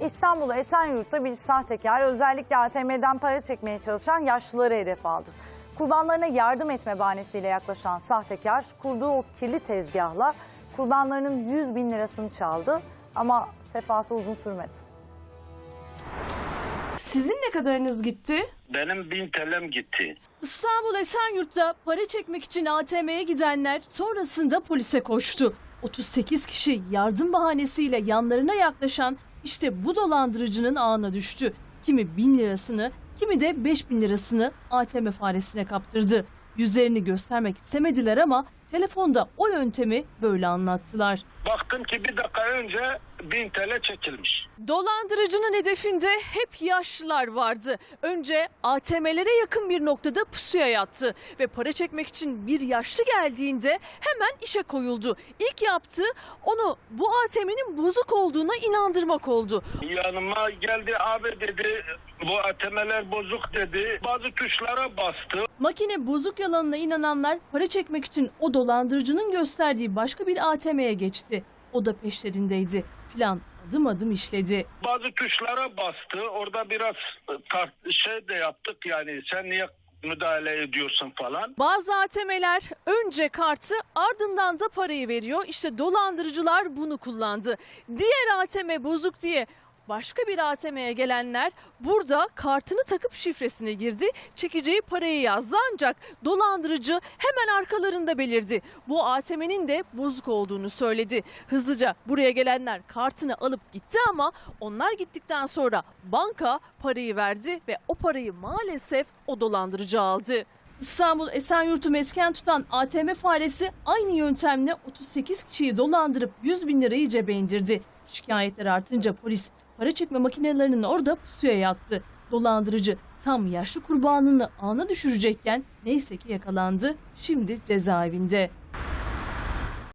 İstanbul Esenyurt'ta bir sahtekar özellikle ATM'den para çekmeye çalışan yaşlıları hedef aldı. Kurbanlarına yardım etme bahanesiyle yaklaşan sahtekar kurduğu o kirli tezgahla kurbanlarının 100 bin lirasını çaldı ama sefası uzun sürmedi. Sizin ne kadarınız gitti? Benim bin TL'm gitti. İstanbul Esenyurt'ta para çekmek için ATM'ye gidenler sonrasında polise koştu. 38 kişi yardım bahanesiyle yanlarına yaklaşan işte bu dolandırıcının ağına düştü. Kimi bin lirasını, kimi de 5 bin lirasını ATM faresine kaptırdı. Yüzlerini göstermek istemediler ama telefonda o yöntemi böyle anlattılar. Baktım ki bir dakika önce bin TL çekilmiş. Dolandırıcının hedefinde hep yaşlılar vardı. Önce ATM'lere yakın bir noktada pusuya yattı ve para çekmek için bir yaşlı geldiğinde hemen işe koyuldu. İlk yaptığı onu bu ATM'nin bozuk olduğuna inandırmak oldu. Yanıma geldi abi dedi bu ATM'ler bozuk dedi. Bazı tuşlara bastı. Makine bozuk yalanına inananlar para çekmek için o dolandırıcının gösterdiği başka bir ATM'ye geçti. O da peşlerindeydi. Plan adım adım işledi. Bazı tuşlara bastı. Orada biraz tart- şey de yaptık yani sen niye müdahale ediyorsun falan. Bazı ATM'ler önce kartı ardından da parayı veriyor. İşte dolandırıcılar bunu kullandı. Diğer ATM bozuk diye başka bir ATM'ye gelenler burada kartını takıp şifresini girdi. Çekeceği parayı yazdı ancak dolandırıcı hemen arkalarında belirdi. Bu ATM'nin de bozuk olduğunu söyledi. Hızlıca buraya gelenler kartını alıp gitti ama onlar gittikten sonra banka parayı verdi ve o parayı maalesef o dolandırıcı aldı. İstanbul Esenyurt'u mesken tutan ATM faresi aynı yöntemle 38 kişiyi dolandırıp 100 bin lirayı cebe indirdi. Şikayetler artınca polis para çekme makinelerinin orada pusuya yattı. Dolandırıcı tam yaşlı kurbanını ağına düşürecekken neyse ki yakalandı. Şimdi cezaevinde.